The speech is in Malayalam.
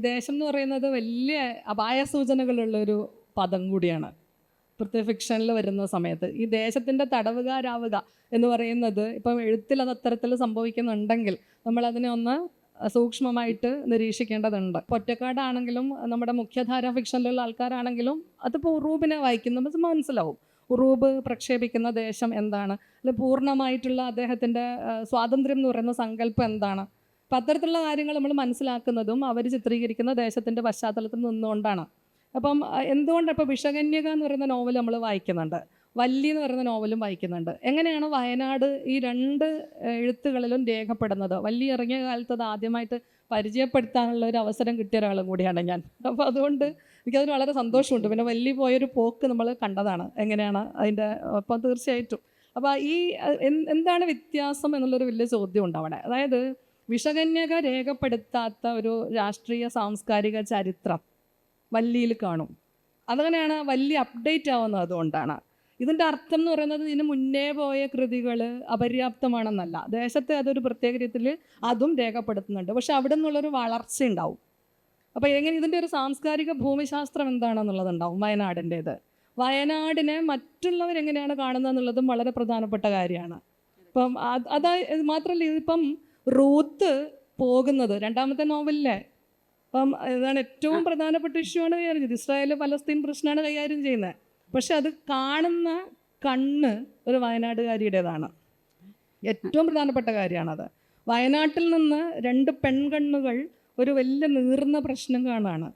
ദേശം എന്ന് പറയുന്നത് വലിയ അപായ സൂചനകളുള്ള ഒരു പദം കൂടിയാണ്. പ്രത്യേക ഫിക്ഷനിൽ വരുന്ന സമയത്ത്. ഈ ദേശത്തിന്റെ തടവുകാരാവുക എന്ന് പറയുന്നത് ഇപ്പം എഴുത്തിൽ അത് അത്തരത്തിൽ സംഭവിക്കുന്നുണ്ടെങ്കിൽ നമ്മളതിനെ ഒന്ന് സൂക്ഷ്മമായിട്ട് നിരീക്ഷിക്കേണ്ടതുണ്ട്. ഒറ്റക്കാടാണെങ്കിലും നമ്മുടെ മുഖ്യധാര ഫിക്ഷനിലുള്ള ആൾക്കാരാണെങ്കിലും അതിപ്പോൾ ഉറൂബിനെ വായിക്കുമ്പോൾ മനസ്സിലാവും. ഉറൂബ് പ്രക്ഷേപിക്കുന്ന ദേശം എന്താണ്? അല്ലെങ്കിൽ പൂർണമായിട്ടുള്ള അദ്ദേഹത്തിന്റെ സ്വാതന്ത്ര്യം എന്ന് പറയുന്ന സങ്കല്പം എന്താണ്? അപ്പം അത്തരത്തിലുള്ള കാര്യങ്ങൾ നമ്മൾ മനസ്സിലാക്കുന്നതും അവർ ചിത്രീകരിക്കുന്ന ദേശത്തിന്റെ പശ്ചാത്തലത്തിൽ നിന്നുകൊണ്ടാണ്. അപ്പം എന്തുകൊണ്ട് ഇപ്പോൾ വിഷകന്യക എന്ന് പറയുന്ന നോവൽ നമ്മൾ വായിക്കുന്നുണ്ട്? വല്ലി എന്ന് പറയുന്ന നോവലും വായിക്കുന്നുണ്ട്. എങ്ങനെയാണ് വയനാട് ഈ രണ്ട് എഴുത്തുകളിലും രേഖപ്പെടുന്നത്? വല്ലി ഇറങ്ങിയ കാലത്ത് അത് ആദ്യമായിട്ട് പരിചയപ്പെടുത്താനുള്ള ഒരു അവസരം കിട്ടിയ ഒരാളും കൂടിയാണ് ഞാൻ. അപ്പോൾ അതുകൊണ്ട് എനിക്കതിന് വളരെ സന്തോഷമുണ്ട്. പിന്നെ വല്ലി പോയൊരു പോക്ക് നമ്മൾ കണ്ടതാണ്. എങ്ങനെയാണ് അതിന്റെ അപ്പം തീർച്ചയായിട്ടും. അപ്പോൾ ഈ എന്താണ് വ്യത്യാസം എന്നുള്ളൊരു വലിയ ചോദ്യം ഉണ്ട് അവിടെ. അതായത് വിഷകന്യക രേഖപ്പെടുത്താത്ത ഒരു രാഷ്ട്രീയ സാംസ്കാരിക ചരിത്രം വല്ലിയിൽ കാണും. അതങ്ങനെയാണ് വലിയ അപ്ഡേറ്റ് ആവുന്നത് അതുകൊണ്ടാണ്. ഇതിന്റെ അർത്ഥം എന്ന് പറയുന്നത് ഇതിന് മുന്നേ പോയ കൃതികൾ അപര്യാപ്തമാണെന്നല്ല. ദേശത്തെ അതൊരു പ്രത്യേക രീതിയിൽ അതും രേഖപ്പെടുത്തുന്നുണ്ട്. പക്ഷെ അവിടെ നിന്നുള്ളൊരു വളർച്ച ഉണ്ടാവും. അപ്പോൾ എങ്ങനെ ഇതിന്റെ ഒരു സാംസ്കാരിക ഭൂമിശാസ്ത്രം എന്താണെന്നുള്ളതുണ്ടാവും വയനാടിന്റേത്. വയനാടിനെ മറ്റുള്ളവരെങ്ങനെയാണ് കാണുന്നത് എന്നുള്ളതും വളരെ പ്രധാനപ്പെട്ട കാര്യമാണ്. ഇപ്പം അത് അതായത് മാത്രമല്ല ഇതിപ്പം റൂത്ത് പോകുന്നത്. രണ്ടാമത്തെ നോവലിലെ. അപ്പം ഇതാണ് ഏറ്റവും പ്രധാനപ്പെട്ട ഇഷ്യൂ ആണ് കൈകാര്യം ചെയ്തത്. ഇസ്രായേൽ പലസ്തീൻ പ്രശ്നമാണ് കൈകാര്യം ചെയ്യുന്നത്. പക്ഷെ അത് കാണുന്ന കണ്ണ് ഒരു വയനാടുകാരിയുടേതാണ്. ഏറ്റവും പ്രധാനപ്പെട്ട കാര്യമാണത്. വയനാട്ടിൽ നിന്ന് രണ്ട് പെൺകണ്ണുകൾ ഒരു വലിയ നീർന്ന പ്രശ്നം കാണാണ്.